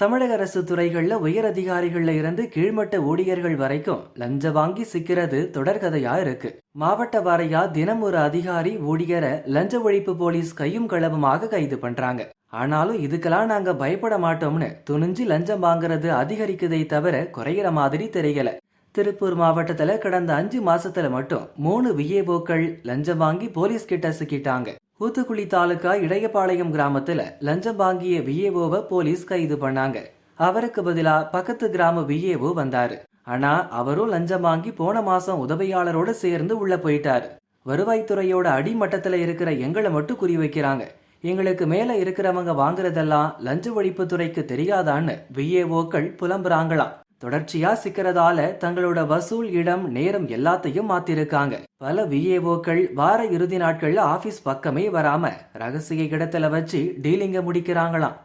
தமிழக அரசு துறைகளில் உயர் அதிகாரிகள்ல இருந்து கீழ்மட்ட ஊழியர்கள் வரைக்கும் லஞ்ச வாங்கி சிக்கிறது தொடர்கதையா இருக்கு. மாவட்ட வாரியா தினம் ஒரு அதிகாரி ஊழியரை லஞ்ச ஒழிப்பு போலீஸ் கையும் களவுமாக கைது பண்றாங்க. ஆனாலும் இதுக்கெல்லாம் நாங்க பயப்பட மாட்டோம்னு துணிஞ்சு லஞ்சம் வாங்குறது அதிகரிக்குதே தவிர குறையிற மாதிரி தெரியல. திருப்பூர் மாவட்டத்துல கடந்த அஞ்சு மாசத்துல மட்டும் மூணு விஏஓக்கள் லஞ்சம் வாங்கி போலீஸ் கிட்ட சிக்கிட்டாங்க. ஊத்துக்குளி தாலுகா இடையபாளையம் கிராமத்துல லஞ்சம் வாங்கிய விஏஓவை போலீஸ் கைது பண்ணாங்க. அவருக்கு பதிலா பக்கத்து கிராம விஏஓ வந்தாரு. ஆனா அவரும் லஞ்சம் வாங்கி போன மாசம் உதவியாளரோட சேர்ந்து உள்ள போயிட்டாரு. வருவாய்த்துறையோட அடிமட்டத்துல இருக்கிற எங்களை மட்டும் குறி வைக்கிறாங்க. எங்களுக்கு மேல இருக்கிறவங்க வாங்குறதெல்லாம் லஞ்ச ஒழிப்புத்துறைக்கு தெரியாதான்னு விஏஓக்கள் புலம்புறாங்களாம். தொடர்ச்சியா சிக்கிறதால தங்களோட வசூல் இடம் நேரம் எல்லாத்தையும் மாத்திருக்காங்க. பல விஏஓக்கள் வார இறுதி நாட்கள்ல ஆபீஸ் பக்கமே வராம ரகசிய இடத்துல வச்சு டீலிங்க முடிக்கிறாங்களாம்.